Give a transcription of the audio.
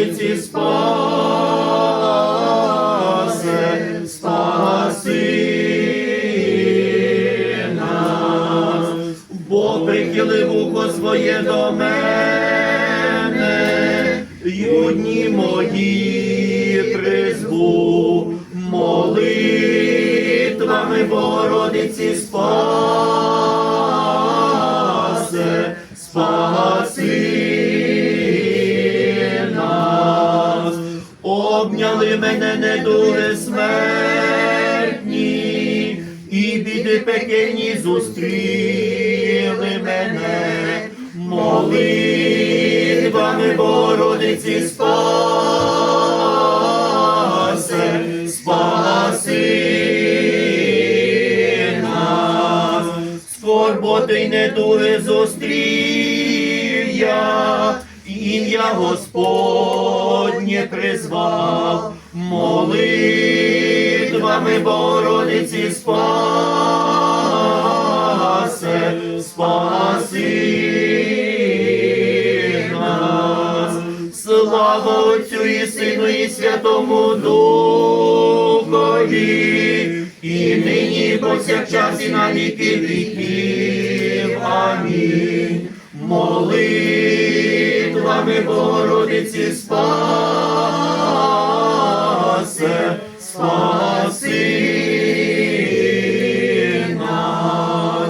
Богородиці, спасе, спаси нас. Бог прихили вухо своє до мене, юдні мої призву, молитвами Богородиці спасе, спаси обняли мене недуги смертні, і біди пекельні зустріли мене, молитвами Богородиці спасе, спаси нас, скорботи й недуги зустрів я, ім'я Господнє призвав, молитвами Богородиці спасе, спаси нас. Слава Отцю і Сину і Святому Духові, і нині, повсякчас, і на віки віків. Амінь. Молитвами Богородиці спаси.